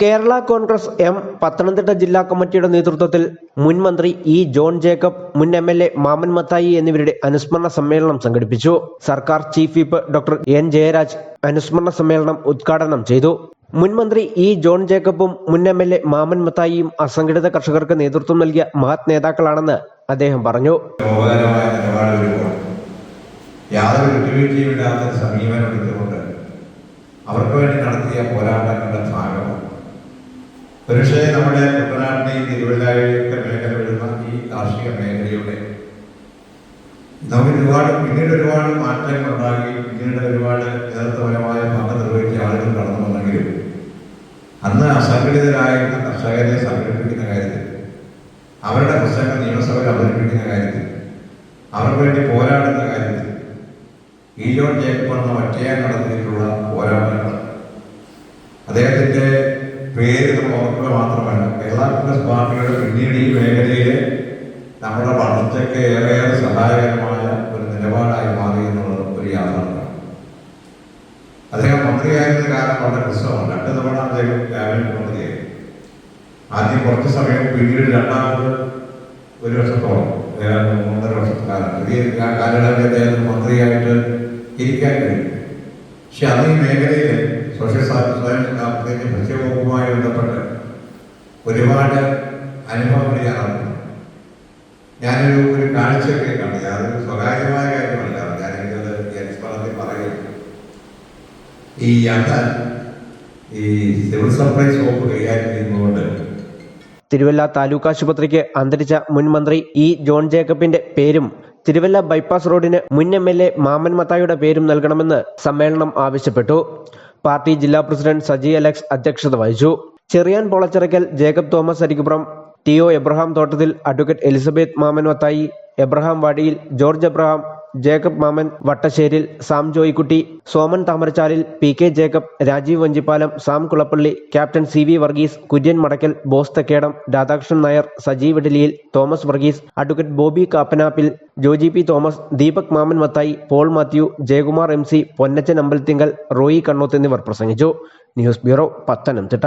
Kerala Congress M Pathanamthitta ജില്ലാ കമ്മിറ്റിയുടെ നേതൃത്വത്തിൽ മുൻ മന്ത്രി ഇ ജോൺ ജേക്കബ് മുൻ M L A Mammen Mathai എന്നിവരുടെ അനുസ്മരണ സമ്മേളനം സംഘടിപ്പിച്ചു. സർക്കാർ chief whip doctor N Jayaraj അനുസ്മരണ സമ്മേളനം ഉദ്ഘാടനം ചെയ്തു. മുൻ മന്ത്രി ഇ ജോൺ ജേക്കബും മുൻ എം എൽ എ മാമൻ മത്തായിയും അസംഘടിത കർഷകർക്ക് നേതൃത്വം നൽകിയ മഹത് നേതാക്കളാണെന്ന് അദ്ദേഹം പറഞ്ഞു. യാതൊരു സമീപനം നമ്മുടെ കുട്ടനാട്ടിലെയും തിരുവല്ലായൊക്കെ മേഖല വരുന്ന ഈ കാർഷിക മേഖലയുടെ നമുക്ക് ഒരുപാട് പിന്നീട് ഒരുപാട് മാറ്റങ്ങൾ ഉണ്ടാക്കി പിന്നീട് ഒരുപാട് നേതൃത്വപരമായ പങ്ക് നിർവഹിച്ച ആളുകൾ കടന്നു വന്നെങ്കിലും അന്ന് അസംഘടിതരായിരുന്ന കർഷകരെ സംഘടിപ്പിക്കുന്ന കാര്യത്തിൽ അവരുടെ പ്രശ്നങ്ങൾ നിയമസഭയിൽ അവതരിപ്പിക്കുന്ന കാര്യത്തിൽ അവർക്ക് വേണ്ടി പോരാടുന്ന കാര്യത്തിൽ ഈ ജോൺ ജേക്കബ് എന്ന ഒറ്റയാൻ നടത്തിയിട്ടുള്ള പോരാട്ടങ്ങൾ അദ്ദേഹത്തിന്റെ പേര് ഓർക്കുക മാത്രമല്ല കേരള കോൺഗ്രസ് പാർട്ടിയുടെ പിന്നീട് ഈ മേഖലയിൽ നമ്മുടെ വളർച്ചയ്ക്ക് ഏറെയേറെ സഹായകരമായ ഒരു നിലപാടായി മാറി എന്നുള്ളത് ഒരു യാഥാർത്ഥ്യമാണ്. അദ്ദേഹം മന്ത്രിയായിരുന്ന കാരണം വളരെ പ്രശ്നമാണ്. രണ്ട് തവണ അദ്ദേഹം ക്യാബിനറ്റ് മന്ത്രിയായി ആദ്യം കുറച്ച് സമയം പിന്നീട് രണ്ടാമത് ഒരു വർഷത്തോളം മൂന്നര വർഷക്കാലം കാ- കാലയളവിൽ അദ്ദേഹം മന്ത്രിയായിട്ട് ഇരിക്കാൻ കഴിയും. പക്ഷെ അത് ഈ മേഖലയിൽ സോഷ്യൽ പ്രത്യേകിച്ച് ഭക്ഷ്യവകുപ്പുമായി ബന്ധപ്പെട്ട് ഒരുപാട് അനുഭവങ്ങൾ ഞാൻ അറിഞ്ഞു. ഞാനൊരു ഒരു കാഴ്ചയൊക്കെ കണ്ടു. അതൊരു സ്വകാര്യമായ കാര്യമല്ല എനിക്കത് എക്സ്പറത്തിൽ പറയുന്നു. ഈ അന്ന് ഈ സിവിൽ സപ്ലൈസ് വകുപ്പ് കൈകാര്യം ചെയ്യുന്നതുകൊണ്ട് തിരുവല്ല താലൂക്ക് ആശുപത്രിക്ക് അന്തരിച്ച മുൻ മന്ത്രി ഇ ജോൺ ജേക്കബിന്റെ പേരും തിരുവല്ല ബൈപ്പാസ് റോഡിന് മുൻ എം എൽ എ മാമൻ മത്തായുടെ പേരും നൽകണമെന്ന് സമ്മേളനം ആവശ്യപ്പെട്ടു. പാർട്ടി ജില്ലാ പ്രസിഡന്റ് സജി അലക്സ് അധ്യക്ഷത വഹിച്ചു. Cherian Polachirakkal Jacob Thomas Arikkupuram T O Abraham Thottathil advocate Elizabeth Mammen Vathai Abraham Vadiyil George Abraham Jacob Mammen Vattasseril Sam Joykutty Soman Thamarachalil P K Jacob Rajeev Vanchipalam Sam Kulappally captain C V Varghese Kurian Madakkal Bose Thekkedam Radhakrishnan Nair Sajeev Idaliyil Thomas Varghese advocate Bobby Kappanappil Joji P Thomas Deepak Mammen Mathai Paul Mathew Jayakumar M C Ponnachan Ambalathinkal Roy Kannoth എന്നിവർ പ്രസംഗിച്ചു. News bureau Pathanamthitta.